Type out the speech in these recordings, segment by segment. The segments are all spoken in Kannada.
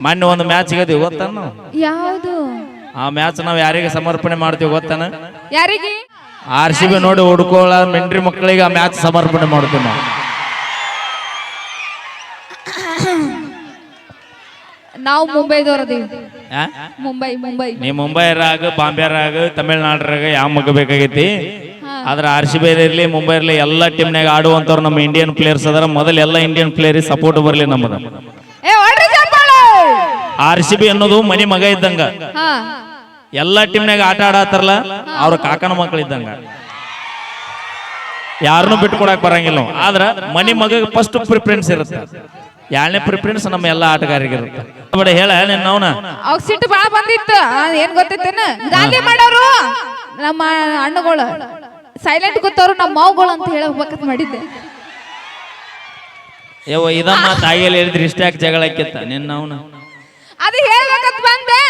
ಮೊನ್ನೆ ಒಂದು ಮ್ಯಾಚ್ ಗೆದ್ವಿ ಗೊತ್ತಾನ ಯಾವುದು? ಆ ಮ್ಯಾಚ್ ನಾವು ಯಾರಿಗೆ ಸಮರ್ಪಣೆ ಮಾಡ್ತೀವಿ ಗೊತ್ತಾನ? ಯಾರಿಗೆ? ಆರ್ ಸಿ ಬಿ ನೋಡಿ ಹುಡ್ಕೋಳ ಮೆಂಡ್ರಿ ಮಕ್ಕಳಿಗೆ ಆ ಮ್ಯಾಚ್ ಸಮರ್ಪಣೆ ಮಾಡ್ತೀವಿ ನಾವು. ನಾವು ಮುಂಬೈದವ್ರದೀವಿ ಆ? ಮುಂಬೈ ಮುಂಬೈ. ನೀ ಮುಂಬೈರಾಗ ಬಾಂಬೆರಾಗ ತಮಿಳ್ನಾಡ್ರಾಗ ಯಾವ ಮಗ ಬೇಕಾಗೈತಿ? ಆದ್ರೆ ಆರ್ ಸಿ ಬಿ ಇರ್ಲಿ ಮುಂಬೈ ಇರ್ಲಿ ಎಲ್ಲ ಟೀಮ್ನಾಗ ಆಡುವಂತವ್ರು ನಮ್ಮ ಇಂಡಿಯನ್ ಪ್ಲೇಯರ್ಸ್ ಅದರ. ಮೊದಲ ಎಲ್ಲ ಇಂಡಿಯನ್ ಪ್ಲೇಯರ್ ಸಪೋರ್ಟ್ ಬರ್ಲಿ ನಮ್ಮದ ಏ ಆರ್ ಸಿ ಬಿ ಅನ್ನೋದು ಮನಿ ಮಗ ಇದ್ದಂಗ. ಎಲ್ಲಾ ಟೀಮ್ನಾಗ ಆಟ ಆಡತ್ತಾರಲ್ಲ ಅವ್ರ ಕಾಕನ ಮಕ್ಳು ಇದ್ದಂಗ. ಯಾರನ್ನೂ ಬಿಟ್ಕೊಡಕ್ ಬರಂಗಿಲ್ಲ. ಆದ್ರ ಮನಿ ಮಗ ಫಸ್ಟ್ ಪ್ರಿಫರೆನ್ಸ್ ಇರುತ್ತೆ. ಎರಡನೇ ಪ್ರಿಫರೆನ್ಸ್ ನಮ್ಮ ಎಲ್ಲ ಆಟಗಾರರಿಗೆ ಇರುತ್ತೆ. ಬಡ ಹೇಳ ನಿನ್ನ ಅವನ. ಅವಾಗ ಸಿಟ್ಟು ಬಾಳ ಬಂದಿತ್ತು. ಏನ್ ಗೊತ್ತಿತ್ತೇನ ಗಾಲಿ ಮಾಡೋರು ನಮ್ಮ ಅಣ್ಣಗಳು. ಸೈಲೆಂಟ್ ಗೊತ್ತವ್ರು ನಮ್ಮ ಮಾವುಗಳು ಅಂತ ಹೇಳಬೇಕಂತ ಮಾಡಿದ್ದೆ. ಯವ್ವ ಇದ ಮಾತು ಆಗಿಲ್ಲ ಹೇಳಿದ್ರೆ ಇಷ್ಟ ಯಾಕೆ ಜಗಳ ಆಕಿತ್ತ ನಿನ್ನ ಅವನ. ಅದು ಹೇಳ್ಬೇಕಂತ ಬಂದೆ.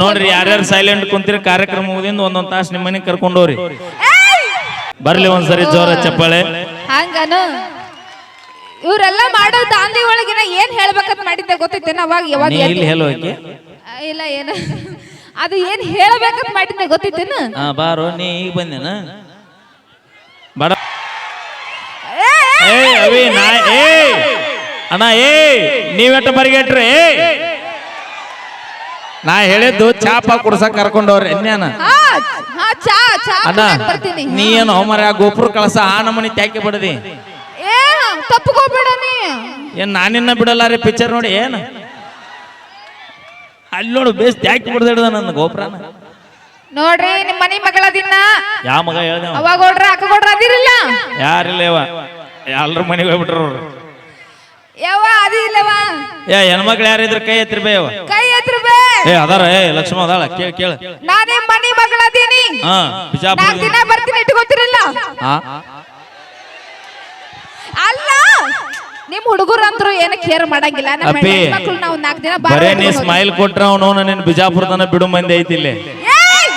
ನೋಡ್ರಿ ಯಾರ್ಯಾರು ಸೈಲೆಂಟ್ ಕುಂತಿರಿ ಕಾರ್ಯಕ್ರಮ ಮುಗಿದಿಂದ ಒಂದೊಂದ್ ತಾಸು ನಿಮ್ಮ ಮನೆಗೆ ಕರ್ಕೊಂಡೋರಿ! ಬರ್ಲಿ ಒಂದ್ಸರಿ ಜೋರ ಚಪ್ಪಾಳೆ. ಹಂಗನು? ಇವರೆಲ್ಲ ಮಾಡೋ ದಾಂಧಿ ಒಳಗಿನ ಏನ್ ಹೇಳ್ಬೇಕಂತ ಮಾಡಿದ್ದೆ ಗೊತ್ತೈತೇನ ಅವಾಗ ಯಾವಾಗ ನೀ ಇಲ್ಲಿ ಹೇಳೋಕೆ ಆ, ಇಲ್ಲ ಏನು. ಅದು ಏನ್ ಹೇಳ್ಬೇಕಂತ ಮಾಡಿದ್ದೆ ಗೊತ್ತೈತೇನ? ಹಾ ಬಾರೋ ನೀ ಈಗ ಬಂದೇನ? ಬಡ ಏ, ಏ, ಏ ಅವಿ ನಾ ಏ ಅಣ್ಣ ಏ ನೀವೆಟ್ಟ ಬರಿಗೆಟ್ರಿ ನಾ ಹೇಳಿದ್ದು ಚಾಪ ಕುಡ್ಸಕ್ ಕರ್ಕೊಂಡವ್ರಿ ಇನ್ನೇನ ಅಣ್ಣ ನೀ ಏನು ಹೋಮರ ಗೋಪುರ ಕಳಸ ಆ ನಮನಿ ತ್ಯಾಕೆ ಬಿಡದಿ? ಏನ್ ನಾನಿನ್ನ ಬಿಡಲ್ಲ ರೀ ಪಿಕ್ಚರ್ ನೋಡಿ ಏನ್? ಅಲ್ಲಿ ನೋಡು ಬೇಸ್ ತ್ಯಾಕೆ ಬಿಡದ ನನ್ನ ಗೋಪುರ ನೋಡ್ರಿ ನಿಮ್ ಮನಿ ಮಗಳ ದಿನ. ಯಾವ ಮಗ ಅವಾಗ ಕೊಡ್ರ ಅಕ್ಕ ಕೊಡ್ರ ಅದಿರಿಲ್ಲ. ಯಾರಿಲ್ಲ ಯವ? ಎಲ್ರ ಮನೆಗೆ ಹೋಗ್ಬಿಟ್ರು ಯಾವ ಅದು ಇಲ್ಲವಾ. ಏ ಹೆಣ್ಮಕ್ಳು ಯಾರಿದ್ರು ಕೈ ಎತ್ತಿರ್ಬೇವ ಕೈ ಏ ಅದಾರ ಏ ಅದಾಳ ಕೇಳ ಕೇಳ. ನಾನೇ ಮನಿ ಮಗಳದೀನಿ. ಹಾ ಬಿಜಾಪುರ. ದಿನ ಬರ್ತೀನಿ ಇಟ್ಕೋತಿರಲ್ಲ? ಅಲ್ಲ ನಿಮ್ ಹುಡುಗರು ಅಂದ್ರು ಏನ ಕೇರ್ ಮಾಡಂಗಿಲ್ಲ. ನಮ್ಮ ಅಪ್ಪಿ ಹೆಣ್ಮಕ್ಳು ನಾವು ನಾಲ್ಕು ದಿನ ಬರೇ ಬಾರ ನೀ ಸ್ಮೈಲ್ ಕೊಟ್ರ ಅವನು ನಿನ್ ಬಿಜಾಪುರದನ ಬಿಡು ಮಂದಿ ಐತಿ ಇಲ್ಲಿ. ಏಯ್!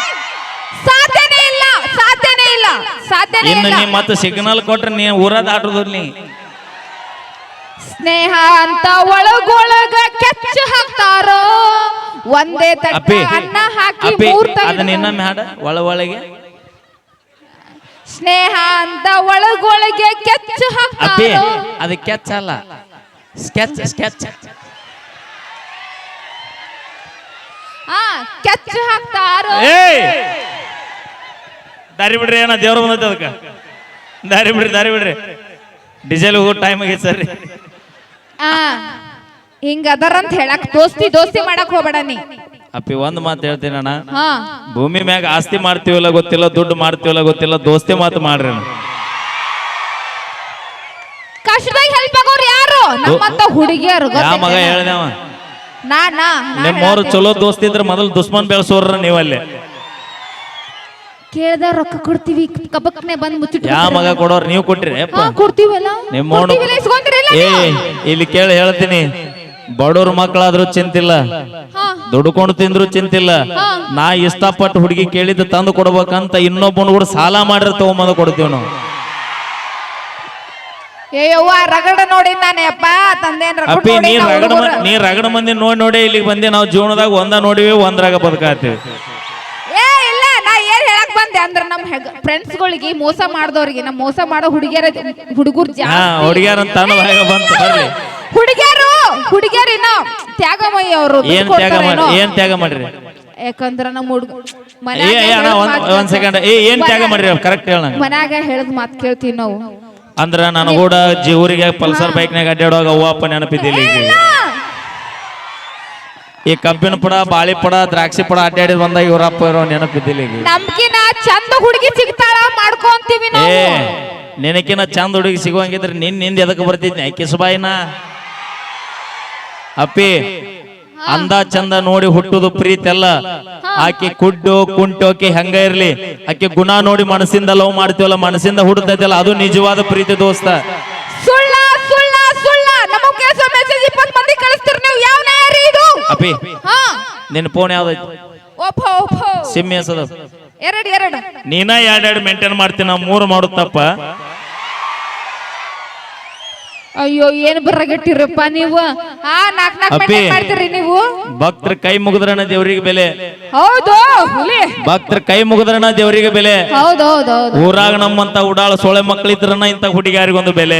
ಸಾಧ್ಯನೇ ಇಲ್ಲ ಸಾಧ್ಯನೇ ಇಲ್ಲ ಸಾಧ್ಯನೇ ಇನ್ನು ಇಲ್ಲ. ನೀ ಮತ್ತೆ ಸಿಗ್ನಲ್ ಕೊಟ್ರೆ ನೀ ಊರ ದಾಟೋದಿಲ್ಲ ನೀ. ಸ್ನೇಹ ಅಂತ ಒಳಗೊಳಗ ಕೆಚ್ಚ ಹಾಕ್ತಾರೋ? ಒಂದೇ ತಟ್ಟೆ ಅಪ್ಪಿ ಅನ್ನ ಹಾಕಿ ಅಪ್ಪಿ ಮೂರ್ ಅದನ್ನ ಇನ್ನೊಮ್ಮೆ ಹಾಡ ಒಳ ಒಳಗೆ. ಸ್ನೇಹ ಅಂತ ಒಳಗೊಳಗೆ ಕೆಚ್ಚ ಅಪ್ಪಿ ಹಾಕ್ತಾರೋ? ಅದು ಕೆಚ್ ಅಲ್ಲ. Sketch sketch. ಆ ಕೆಚ್ಚ ಹಾಕ್ತಾರೋ? ಏಯ್! ದಾರಿ ಬಿಡ್ರಿ ಏನ ದೇವ್ರ ಬಂದೈತೆ ಅದಕ್ಕೆ. ದಾರಿ ಬಿಡ್ರಿ ದಾರಿ ಬಿಡ್ರಿ. ಡೀಸೆಲ್ ಹೋಗೋ ಟೈಮ್ ಆಗೈತೆ ಸರ್. ಆ ಹಿಂಗ ಅದಾರಂತ ಹೇಳಕ್ ದೋಸ್ತಿ ದೋಸ್ತಿ ಮಾಡಕ್ ಹೋಗಬೇಡ ನೀ. ಅಪ್ಪಿ ಒಂದ್ ಮಾತು ಹೇಳ್ತೀನಿ ಅಣ್ಣ. ಹಾ. ಭೂಮಿ ಮ್ಯಾಗ ಆಸ್ತಿ ಮಾಡ್ತೀವಲ್ಲ ಗೊತ್ತಿಲ್ಲ ದುಡ್ಡು ಮಾಡ್ತೀವಲ್ಲ ಗೊತ್ತಿಲ್ಲ ದೋಸ್ತಿ ಮಾತು ಮಾಡ್ರಿ ಅಣ್ಣ. ಕಷ್ಟದಾಗ ಹೆಲ್ಪ್ ಆಗೋರು ಯಾರು? ನಮ್ಮಂತ ಹುಡುಗಿಯರು ಯಾ ಮಗ ಹೇಳ್ದೇವ ನಾ ನಿಮ್ಮವ್ರು ಚಲೋ ದೋಸ್ತಿ ಇದ್ರೆ ಮೊದಲು ದುಶ್ಮನ್ ಬೆಳೆಸೋರ ನೀವಲ್ಲೇ. ಕೇಳ್ದ ರೊಕ್ಕ ಕೊಡ್ತೀವಿ ಕಬಕ್ನೆ ಬಂದ್ ಮುಚ್ಚಿಟ್ಟು ಯಾವ ಮಗ ಕೊಡೋರ್ ನೀವು ಕೊಟ್ಟಿರಿ ಹಾ ಕೊಡ್ತೀವಲ್ಲ? ನಿಮ್ಮ ಕೊಡ್ತೀವಿಲ್ಲ, ಇಸ್ಕೊಂತೀರಿಲ್ಲ ಏ ಇಲ್ಲಿ ಕೇಳಿ ಹೇಳ್ತೀನಿ. ಬಡವ್ರ ಮಕ್ಕಳಾದ್ರೂ ಚಿಂತಿಲ್ಲ. ಹಾ. ದುಡ್ಕೊಂಡು ತಿಂದ್ರು ಚಿಂತಿಲ್ಲ. ನಾ ಇಷ್ಟಪಟ್ಟು ಹುಡುಗಿ ಕೇಳಿದ್ದು ತಂದು ಕೊಡ್ಬೇಕಂತ ಇನ್ನೊಬ್ಬನ ಕೂಡ ಸಾಲ ಮಾಡಿರ ತಗೊಂಬಂದು ಕೊಡ್ತೀವಿ ನಾವು. ಏ ಯವ್ವ ರಗಡ ನೋಡಿ ನಾನೇ ಅಪ್ಪ ತಂದೇನ್ ರಗಡ ಅಪ್ಪಿ ನೋಡಿ ನೀ ರಗಡ ಹುಡುಗ್ರು. ನೀ ರಗಡ ಮಂದಿ ನೋಡಿ ನೋಡಿ ಇಲ್ಲಿಗೆ ಬಂದಿ ನಾವು ಜೀವನದಾಗ ಒಂದ ನೋಡಿವಿ ಒಂದ್ರಾಗ ಬದುಕಾತೀವಿ. ಏನ್ ಅಂದ್ರೆ ನಮ್ ಫ್ರೆಂಡ್ಸ್ ಗಳಿಗೆ ಮೋಸ ಮಾಡ್ದವ್ರಿಗೆ ನಮ್ ಮೋಸ ಮಾಡೋ ಹುಡುಗಿಯರ ಹುಡುಗರು ಹುಡುಗಿಯರ ಬಾಯಿಗ ಬಂತು ಬರ್ಲಿ. ಹುಡುಗಿಯರು ಹುಡುಗಿಯರಿನ? ಇನ್ನ ತ್ಯಾಗಮಯ್ಯ ಅವರು ಏನ್ ತ್ಯಾಗ ಮಾಡಿ ಏನ್ ತ್ಯಾಗ ಮಾಡ್ರಿ? ಯಾಕಂದ್ರ ನಮ್ಮ ಹುಡುಗ ಒಂದ್ ಸೆಕೆಂಡ್ ಏ ಏನ್ ತ್ಯಾಗ ಮಾಡ್ರಿ ಕರೆಕ್ಟ್ ಹೇಳ ಮನ್ಯಾಗ ಹೇಳದ್ ಮಾತ್ ಕೇಳ್ತೀವಿ ನಾವು. ಅಂದ್ರ ನಾನು ಕೂಡ ಊರಿಗೆ ಪಲ್ಸರ್ ಬೈಕ್ನಾಗ ಅಡ್ಡಾಡುವಾಗ ಅವ್ವ ಅಪ್ಪ ನೆನಪಿದ್ದಿಲ್ಲ ಈಗ ಈ ಕಬ್ಬಿನ ಪುಡ ಬಾಳಿ ಪುಡ ದ್ರಾಕ್ಷಿ ಪುಡ ಅಡ್ಡಾಡಿದ್ ಬಂದ ಇವರಪ್ಪ ಇರೋ ನೆನಪಿದ್ದಿಲ್ಲ ಈಗ. ನಮ್ಕಿನ ಚಂದ ಹುಡುಗಿ ಸಿಗ್ತಾಳ ಮಾಡ್ಕೊಂತೀವಿ ಏ ನಿನಕಿನ ಚಂದ ಹುಡುಗಿ ಸಿಗುವಂಗಿದ್ರೆ ನಿನ್ನಿಂದ ಎದಕ್ಕೆ ಬರ್ತಿದ್ನಿ ಕಿಸಬಾಯಿನ? ಅಪ್ಪಿ ಅಂದ ಚಂದ ನೋಡಿ ಹುಟ್ಟುದು ಪ್ರೀತಿ ಅಲ್ಲ. ಆಕೆ ಕುಡ್ಡು ಕುಂಟೋಕೆ ಹೆಂಗ ಇರ್ಲಿ? ಆಕೆ ಗುಣ ನೋಡಿ ಮನಸ್ಸಿಂದ ಲವ್ ಮಾಡ್ತೀವಲ್ಲ ಮನಸ್ಸಿಂದ ಹುಡುತೈತಲ್ಲ ಅದು ನಿಜವಾದ ಪ್ರೀತಿ ದೋಸ್ತ. ಅಪ್ಪಿ ಹಾ. ನಿನ್ನ ಫೋನ್ ಯಾವ್ದೈತಿ? Oppo Oppo. ಸಿಮ್ ಹೆಸದ ಎರಡು ಎರಡು. ನೀನ ಎರಡೆರಡು ಮೇಂಟೈನ್ ಮಾಡ್ತೀನಿ ನಾವು ಮೂರು ಮಾಡುತ್ತಪ್ಪ ಅಯ್ಯೋ ಏನ್ ಬರಗಟ್ಟಿರಪ್ಪ ನೀವು? ಆ ನಾಕ್ ನಾಕ್ ಅಪ್ಪಿ. ಮಂದಿ ಮಾಡ್ತೀರಿ ನೀವು? ಭಕ್ತರ ಕೈ ಮುಗಿದ್ರಣ ದೇವ್ರಿಗೆ ಬೆಲೆ. ಹೌದು ಹುಲಿ. ಭಕ್ತರ ಕೈ ಮುಗಿದ್ರಣ ದೇವ್ರಿಗೆ ಬೆಲೆ. ಹೌದು ಹೌದು ಹೌದು. ಊರಾಗ ನಮ್ಮಂತ ಉಡಾಳ ಸೊಳೆ ಮಕ್ಕಳಿದ್ರನ ಇಂತ ಹುಡುಗಿಯಾರಿಗೊಂದು ಬೆಲೆ.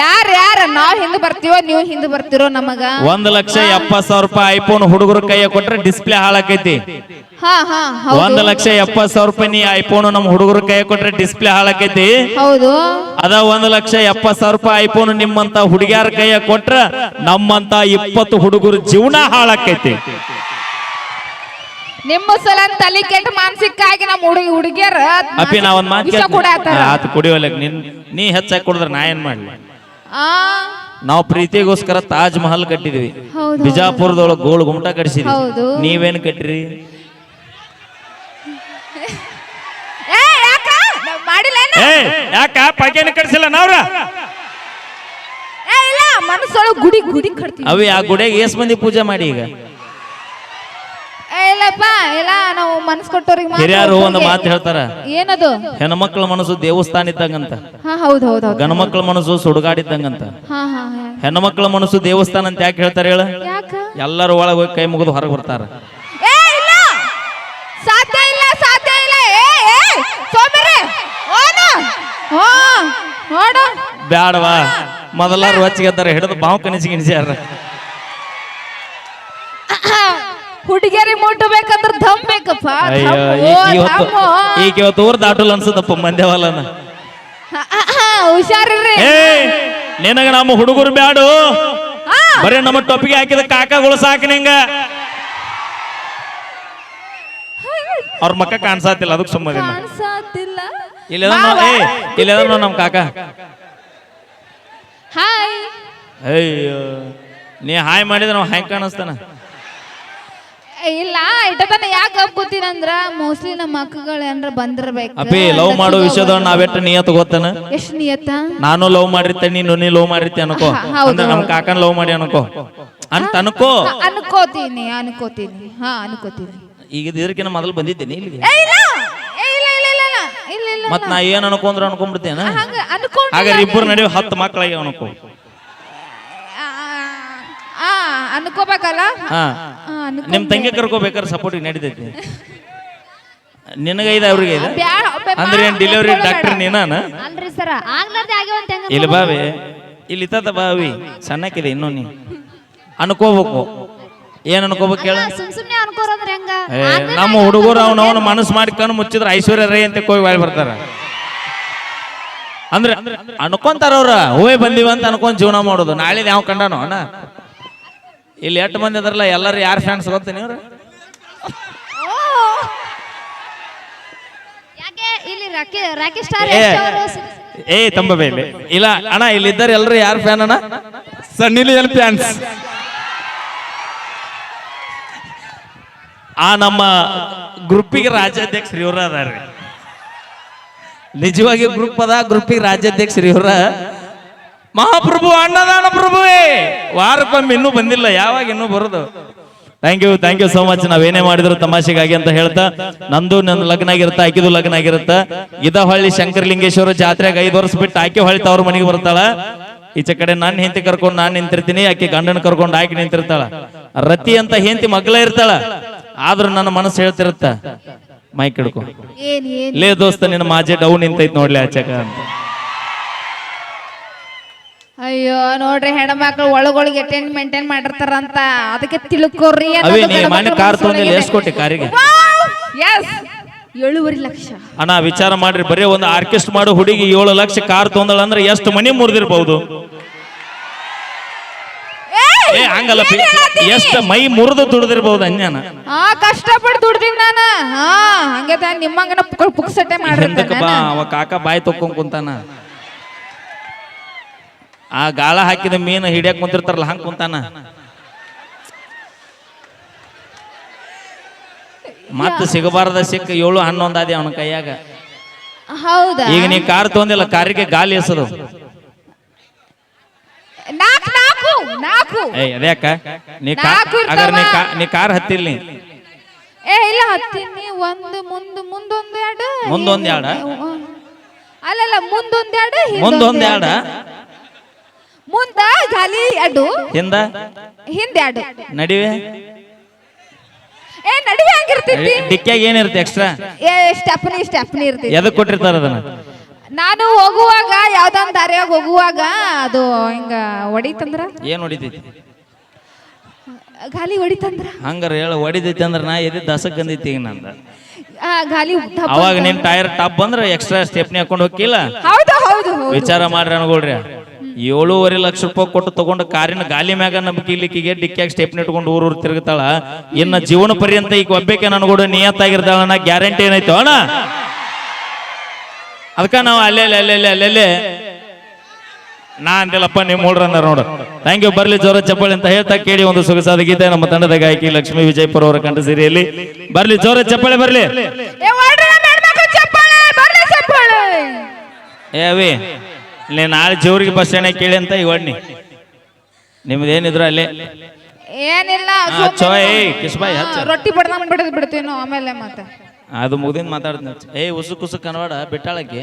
ಯಾರ ಯಾರ? ನಾವ್ ಹಿಂದ್ ಬರ್ತೀವೋ ನೀವು ಹಿಂದ್ ಬರ್ತಿರೋ ನಮಗ. ಒಂದ್ ಲಕ್ಷ ಎಪ್ಪತ್ ಸಾವಿರ ರೂಪಾಯಿ ಐಫೋನ್ ಹುಡುಗರ ಕೈಯ ಕೊಟ್ರೆ ಡಿಸ್ಪ್ಲೇ ಹಾಳಾಕೈತಿ. ಹಾ ಒಂದ್ ಲಕ್ಷ ಎಪ್ಪತ್ ಸಾವಿರ ರೂಪಾಯಿ ನೀ ಐಫೋನ್ ನಮ್ಮ ಹುಡುಗರ ಕೈಯ ಕೊಟ್ರೆ ಡಿಸ್ಪ್ಲೇ ಹಾಳಾಕೈತಿ. ಹೌದು. ಅದ ಒಂದ್ ಲಕ್ಷ ಎಪ್ಪತ್ ಸಾವಿರ ರೂಪಾಯಿ ಐಫೋನ್ ನಿಮ್ಮಂತ ಹುಡುಗಿಯಾರ ಕೈಯ ಕೊಟ್ರ ನಮ್ಮಂತ ಇಪ್ಪತ್ತು ಹುಡುಗರ ಜೀವನ ಹಾಳಾಕೈತಿ. ನಿಮ್ಮ ಸಲ ತಲೆ ಕೆಟ್ಟ ಮಾನಸಿಕ ಆಗಿ ನಮ್ಮ ಹುಡುಗಿ ಹುಡುಗಿಯರ ಅಪ್ಪಿ ನಾ ಒಂದ್ ಮಾತು ಕೂಡ ಆತ ನಿನ್ ನೀ ಹೆಚ್ಚಾಗಿ ಕುಡಿದ್ರೆ ನಾ ಏನ್ ಮಾಡ್ಲಿ? ನಾವು ಪ್ರೀತಿಗೋಸ್ಕರ ತಾಜ್ ಮಹಲ್ ಕಟ್ಟಿದ್ವಿ. ಹೌದು. ಗೋಳ್ ಗೋಳು ಗುಮಟ ಕಟ್ಸಿದ್ವಿ. ಹೌದು. ನೀವೇನ್ ಕಟ್ಟ್ರಿ? ಏ ಯಾಕ? ನಾವ್ ಮಾಡಿಲ್ಲ ಏನ? ಏ ಯಾಕ? ಪಾಕೇನ ಕಟ್ಸಿಲ್ಲ ನಾವ್ರ? ಏ ಇಲ್ಲ ಮನಸ್ಸೊಳಗ ಗುಡಿ ಗುಡಿ ಕಟ್ತೀವಿ. ಅವಿ ಆ ಗುಡಿಯಾಗ ಏಸ್ ಮಂದಿ ಪೂಜೆ ಮಾಡಿ ಈಗ? ಇಲ್ಲಪ್ಪ ಇಲ್ಲ ನಾವು ಮನಸ್ ಕೊಟ್ಟವ್ರಿಗೆ ಹಿರಿಯರು ಒಂದು. ಮಾತು ಹೇಳ್ತಾರ. ಏನದು? ಹೆಣ್ಮಕ್ಳ ಮನಸ್ಸು ದೇವಸ್ಥಾನ ಇದ್ದಂಗಂತ. ಹಾ ಹೌದು ಹೌದು ಹೌದು. ಗಣಮಕ್ಳ ಮನಸ್ಸು ಸುಡುಗಾಡಿದ್ದಂಗಂತ ಹಾ ಹಾ ಹಾ. ಹೆಣ್ಮಕ್ಳ ಮನಸ್ಸು ದೇವಸ್ಥಾನ ಅಂತ ಯಾಕೆ ಹೇಳ್ತಾರೆ ಹೇಳ? ಯಾಕ? ಎಲ್ಲರೂ ಒಳಗೆ ಹೋಗಿ ಕೈ ಮುಗಿದು ಹೊರಗೆ ಬರ್ತಾರ. ಏ ಇಲ್ಲ! ಸಾಧ್ಯ ಇಲ್ಲ ಸಾಧ್ಯ ಇಲ್ಲ. ಏ ಏ ಸೋಮರೆ ಓನು ಹೋ ನೋಡು ಬ್ಯಾಡವಾ. ಮೊದಲಾರು ಹಚ್ಚಿಗೆದ್ದಾರೆ ಹಿಡಿದು ಬಾವು ಕನಸಿ ಗಿಣಿಸ್ಯಾರ ಹುಡುಗಿಯರಿಗೆ ಮುಟ್ಟಬೇಕಂದ್ರೆ ದಮ್ ಬೇಕಪ್ಪ ಅಯ್ಯೋ ಇವತ್ತು ಊರ್ ದಾಟಲ್ ಅನ್ಸದಪ್ಪ ಮಂದ್ಯವಲ್ಲನ ಹುಷಾರಿರ್ರಿ. ಏ ನಿನಗ ನಮ್ಮ ಹುಡುಗರು ಬ್ಯಾಡು. ಬರೀ ನಮ್ಮ ಟೊಪ್ಪಿಗೆ ಹಾಕಿದ ಕಾಕಗಳು ಸಾಕು ನಿಂಗ. ಅವ್ರ ಮಕ್ಕ ಕಾಣಿಸಾತಿಲ್ಲ ಅದಕ್ಕೆ ಸುಮ್ಮನೆ ಕಾಣ್ಸಾತಿಲ್ಲ. ಇಲ್ಲ ಏ ನಮ್ಮ ಕಾಕ. ಹಾಯ್. ಅಯ್ಯೋ ನೀ ಹಾಯ್ ಮಾಡಿದ್ರೆ ನಾವು ಹಾಯ್ ಕಾಣಿಸ್ತಾನ. ಇಲ್ಲ ಇಟ್ಟತನ ಯಾಕೆ ಕೂತೀನಂದ್ರ ಮೋಸ್ಟ್ಲಿ ನಮ್ಮ ಅಕ್ಕಗಳು ಏನ್ರ ಬಂದಿರ್ಬೇಕು. ಅಪ್ಪಿ ಲವ್ ಮಾಡೋ ವಿಷಯದ ನಾವೆಟ್ಟ ನಿಯತ್ ಗೊತ್ತನ? ಎಷ್ಟು ನಿಯತ್ತ ನಾನು ಲವ್ ಮಾಡಿರ್ತೇನೆ ನೀನು ನೀ ಲವ್ ಮಾಡಿರ್ತಿ ಅನ್ಕೋ. ಅಂದ್ರೆ ನಮ್ ಕಾಕನ್ ಲವ್ ಮಾಡಿ ಅನ್ಕೋ. ಅಂತ ಅನ್ಕೋ. ಅನ್ಕೋತೀನಿ ಅನ್ಕೋತೀನಿ. ಹಾ ಅನ್ಕೋತೀನಿ. ಈಗ ಇದಕ್ಕಿಂತ ಮೊದಲು ಬಂದಿದ್ದೀನಿ ಇಲ್ಲಿ ಏ, ಇಲ್ಲ! ಏ, ಇಲ್ಲ ಇಲ್ಲ ಇಲ್ಲ ಇಲ್ಲ ಇಲ್ಲ ಇಲ್ಲ ಮತ್ ನಾ ಏನ್ ಅನ್ಕೊಂಡ್ರ ಅನ್ಕೊಂಡ್ಬಿಡ್ತೇನೆ? ಅನ್ಕೊಂಡ್ ಹಾಗಾದ್ರೆ ಇಬ್ಬರು ನಡೆಯುವ ಹತ್ತು ಮಕ್ಕಳಿಗೆ ಅನ್ಕೋ. ಅನ್ಕೋಬೇಕಲ್ಲ? ಹಾ. ಅನ್ಕೊ- ನಿಮ್ ತಂಗಿ ಕರ್ಕೋಬೇಕಾದ್ರೆ ಸಪೋರ್ಟ್ ನಡೀತೈತಿ. ನಿನಗೈದ ಅವ್ರಿಗೆ ಇದೆ ಬ್ಯಾಡ, ಅಬ್ಬೆ, ಅಂದ್ರೆ ಏನ್ ಮಾ- ಡೆಲಿವರಿ ಡಾಕ್ಟರ್ ಬೇಡ. ನೀನಾನ? ಅಲ್ರಿ ಸರ ಆಗ್ಲಾರ್ದೆ ಆಗ್ಯಾವಂತ ಹೆಂಗ ಇಲ್ಲಿ ಬಾವಿ ಇಲ್ಲಿ ತಾತ ಬಾವಿ ಸಣ್ಣಕ್ಕಿದೆ ಇನ್ನೂ ನೀ. ಅನ್ಕೋಬೇಕು. ಏನ್ ಅನ್ಕೋಬೇಕು ಹೇಳ ಸುಮ್ ಸುಮ್ನೆ ಅನ್ಕೋರಂದ್ರೆ ಹೆಂಗ? ಏ, ನಮ್ಮ ಹುಡುಗರು ಅವನವನ ಮನಸ್ಸು ಮಾಡಿ ಕಣ್ಣು ಮುಚ್ಚಿದ್ರೆ ಐಶ್ವರ್ಯ ರೈ ಅಂತ ಕೋಯ್ ಬಾಯಿ ಬರ್ತಾರ. ಅಂದ್ರೆ ಅನ್ಕೊಂತಾರ ಅವ್ರ ಹೂವೇ ಬಂದಿವ ಅಂತ ಅನ್ಕೊಂಡ್ ಜೀವನ ಮಾಡೋದು. ನಾಳೆ ಯಾವ ಕಂಡನೋ ಅಣ್ಣ? ಇಲ್ಲಿ ಎಷ್ಟು ಮಂದಿ ಅದ್ರಲ್ಲ? ಎಲ್ಲರೂ ಯಾರು ಫ್ಯಾನ್ಸ್ ಗೊತ್ತೀನಿ ಇವ್ರು ಯಾಕೆ ಇಲ್ಲಿ ರಾಕಿ ರಾಕಿ ಸ್ಟಾರ್ ಏ ಎಷ್ಟು ಅವರು? ಏ ತಂಬ ಬೇಲೆ ಇಲ್ಲ ಅಣ್ಣ ಇಲ್ಲಿದ್ದಾರೆ ಎಲ್ಲರೂ ಯಾರು ಫ್ಯಾನ್ ಅಣ್ಣ? Sunny L fans. ಆ ನಮ್ಮ ಗ್ರೂಪಿಗೆ ರಾಜ್ಯಾಧ್ಯಕ್ಷರಿ ಇವ್ರ ಅದಾರ ನಿಜವಾಗಿ ಗ್ರೂಪ್ ಅದ ಗ್ರೂಪಿಗೆ ರಾಜ್ಯಾಧ್ಯಕ್ಷರು ಇವ್ರ. ಮಹಾಪ್ರಭು ಅನ್ನದಾನ ಪ್ರಭುವೇ. ವಾರಕ್ಕೊಮ್ಮೆ ಇನ್ನೂ ಬಂದಿಲ್ಲ ಯಾವಾಗ ಇನ್ನೂ ಬರೋದು? Thank you thank you so much ನಾವೇನೇ ಮಾಡಿದ್ರು ತಮಾಷೆಗಾಗಿ ಅಂತ ಹೇಳ್ತಾ ನಂದು ನನ್ನ ಲಗ್ನ ಆಗಿರುತ್ತ ಆಕಿದು ಲಗ್ನ ಆಗಿರುತ್ತ ಇದ ಹೊಳ್ಳಿ ಶಂಕರಲಿಂಗೇಶ್ವರ ಜಾತ್ರೆಗೆ ಐದು ವರ್ಷ ಬಿಟ್ಟು ಆಕೆ ಹೊಳ್ಳಿ ತವ್ರ ಮನೆಗೆ ಬರ್ತಾಳ. ಈಚೆ ಕಡೆ ನಾನು ಹೆಂಡತಿ ಕರ್ಕೊಂಡು ನಾನು ನಿಂತಿರ್ತೀನಿ ಆಕೆ ಗಂಡನ ಕರ್ಕೊಂಡು ಆಕೆ ನಿಂತಿರ್ತಾಳ. ರತಿ ಅಂತ ಹೆಂಡತಿ ಮಗ್ಲ ಇರ್ತಾಳ. ಆದ್ರೂ ನನ್ನ ಮನಸ್ಸು ಹೇಳ್ತಿರುತ್ತ. ಮೈಕ್ ಹಿಡ್ಕೊ. ಲೇ ದೋಸ್ತ ನಿನ್ನ ಮಾಜೆ ಡೌನ್ ನಿಂತೈತ್ ನೋಡ್ಲಿ ಆಚೆ ಅಂತ. ಅಯ್ಯೋ ನೋಡ್ರಿ ಹೆಣ್ಮಕ್ಳು ಒಳಗೊಳಗೆ ಅಟೆಂಡ್ ಮೇಂಟೈನ್ ಮಾಡಿರ್ತಾರಂತ. ಅದಕ್ಕೆ ತಿಳ್ಕೊರಿ ಅವೇ ನೀ ಮನೆ ಕಾರ್ ತೊಗೊಂಡಿಲ್ಲ ಎಷ್ಟು ಕೊಟ್ಟಿ ಕಾರಿಗೆ? ಎಸ್ ಏಳುವರೆ ಲಕ್ಷ. ಅಣ್ಣ ವಿಚಾರ ಮಾಡ್ರಿ ಬರೀ ಒಂದು ಆರ್ಕೆಸ್ಟ್ ಮಾಡೋ ಹುಡುಗಿ ಏಳು ಲಕ್ಷ ಕಾರ್ ತೊಂದಳ ಅಂದ್ರೆ ಎಷ್ಟು ಮನಿ ಮುರಿದಿರ್ಬಹುದು ಏ ಹಂಗಲ್ಲ ಪಿ- ಎಷ್ಟ ಮೈ ಮುರಿದು ದುಡ್ದಿರ್ಬಹುದು ಅನ್ಯಾನ? ಆ ಕಷ್ಟಪಟ್ಟು ದುಡ್ದೀನಿ ನಾನು. ಹಾ ಹಂಗೆ ತಾನ್ ನಿಮ್ಮಂಗನ ಪುಕ್ ಪುಕ್ಸಟ್ಟೆ ಹಿಂದಕ್ಕೆ ಬಾ ಮಾಡಿರ್ತಾನೆ ಅವ ಕಾಕ ಬಾಯಿ ತೊಕೊಂಡ್ ಕುಂತಾನ? ಆ ಗಾಳ ಹಾಕಿದ ಮೀನು ಹಿಡಿಯಕ್ ಕುಂತಿರ್ತಾರಲ್ಲ ಹಂಗೆ ಕುಂತಾನ? ಮತ್ತೆ ಸಿಗಬಾರದ ಸಿಕ್ಕ ಏಳು ಹನ್ನೊಂದು ಆದಿ ಅವನ ಕೈಯಾಗ. ಹೌದಾ? ಈಗ ನೀ ಕಾರ್ ತಗೊಂಡಿಲ್ಲ ಕಾರಿಗೆ ಗಾಲಿ ನಾಲ್ಕು ಏಯ್ ಅದ್ಯಾಕ ನೀ ಕಾ ನಾಲ್ಕು ನೀ ಕಾರ್ ಹತ್ತಿಲ್ಲ ಏ ಇಲ್ಲ ಹತ್ತೀನಿ ಒಂದು ಮುಂದೆ ಮುಂದೊಂದು ಎರಡು ಮುಂದೊಂದ್ ಎರಡ? ಅಲ್ಲಲ್ಲ ಮುಂದೊಂದೆರಡು ಮುಂದೊಂದ್ ಎರಡ? ಮುಂದ ಗಾಲಿ ಅಡ್ಡು. ಹಿಂದ? ಹಿಂದೆರಡು ನಡಿವೆ? ಏ ನಡಿವೆ ಹಂಗಿರ್ತೈತಿ ಡಿಕ್ಕಿಯಾಗ ಏನಿರುತ್ತೆ ಎಕ್ಸ್ಟ್ರಾ ಏ ಸ್ಟೆಪ್ನಿ ಸ್ಟೆಪ್ನಿ ಇರ್ತೈತಿ ಎದಕ್ಕೆ ಕೊಟ್ಟಿರ್ತಾರ ಅದನ್ನ? ನಾನು ಹೋಗುವಾಗ ಯಾವ್ದೊಂದ್ ದಾರಿಯಾಗ ಹೋಗುವಾಗ ಅದು ಹಿಂಗ ಹೊಡಿತಂದ್ರ ಏನ್ ಹೊಡಿತೈತಿ ಗಾಲಿ ಹೊಡಿತಂದ್ರ ಹಂಗಾರ ಹೇಳ ಹೊಡಿತೈತಿ ಅಂದ್ರ ನಾ ಎದಿ ದಸಕ್ ಅಂದೈತಿ ಈಗ ನಂದ. ಆ ಗಾಲಿ ಅವಾಗ ನಿನ್ ಟೈರ್ ಟಾಪ್ ಬಂದ್ರ ಎಕ್ಸ್ಟ್ರಾ ಸ್ಟೆಪ್ನಿ ಹಾಕೊಂಡು ಹೋಗಿಲ್ಲ ಹೌದು ಹೌದು ಹೌದು. ವಿಚಾರ ಮಾಡ್ರಿ ಅನ್ಕೊಳ್ರಿ ಏಳೂವರೆ ಲಕ್ಷ ರೂಪಾಯಿ ಕೊಟ್ಟು ತಗೊಂಡು ಕಾರಿನ ಗಾಲಿ ಮ್ಯಾಗ ನಂಬಿಕೆಲಿಕ್ಕಿಗೆ ಡಿಕ್ಕಿಯಾಗ ಸ್ಟೆಪ್ ಇಟ್ಕೊಂಡು ಊರೂರು ತಿರುಗುತ್ತಾಳ ತಿರುಗ್ತಾಳ. ಇನ್ನ ಜೀವನ ಪರ್ಯಂತ ಈಗ ಒಬ್ಬಕ್ಕೆ ನನ್ಗೂಡ ನಿಯತ್ತಾಗಿರ್ತಾಳ ನಾ ಗ್ಯಾರಂಟಿ ಏನಾಯ್ತು ಅಣ್ಣ? ಅದಕ್ಕ ನಾವು ಅಲ್ಲೇ ಅಲ್ಲೇ ಅಲ್ಲೇ ನಾ ಅಂದಿಲ್ಲಪ್ಪ ನಿಮ್ಮ ಹುಡ್ರ ಅಂದಾರ ನೋಡು. ಥ್ಯಾಂಕ್ ಯು ಬರ್ಲಿ ಜೋರ ಚಪ್ಪಾಳೆ ಅಂತ ಹೇಳ್ತಾ ಕೇಳಿ ಒಂದು ಸೊಗಸಾದ ಗೀತೆ ನಮ್ಮ ತಂಡದ ಗಾಯಕಿ ಲಕ್ಷ್ಮೀ ವಿಜಯಪುರ ಅವರ ಕಂಠ ಸಿರಿಯಲ್ಲಿ. ಬರ್ಲಿ ಜೋರ ಚಪ್ಪಾಳೆ ಬರ್ಲಿ. ಏ ನೀ ನಾಳೆ ಜೋರಿಗೆ ಬಸ್ ಸ್ಟ್ಯಾಂಡ್ ಕೇಳಿ ಅಂತ ಇವಣ್ಣಿ ಏನಿದ್ರು ಅಲ್ಲೇ? ಏನಿಲ್ಲ ಕಿಸ್ಬಾಯಿ ಹಚ್ಚ. ರೊಟ್ಟಿ ಬಿಡದ್ ಬಿಡ್ತೀವಿ ನಾವು ಆಮೇಲೆ ಮತ್ತೆ. ಅದು ಮುಗಿದಿಂದ ಮಾತಾಡ್ತೀನಿ ಏ ಉಸುಕ್ ಉಸುಕ್ ಕನ್ನಡ ಬಿಟ್ಟಾಳಕ್ಕೆ.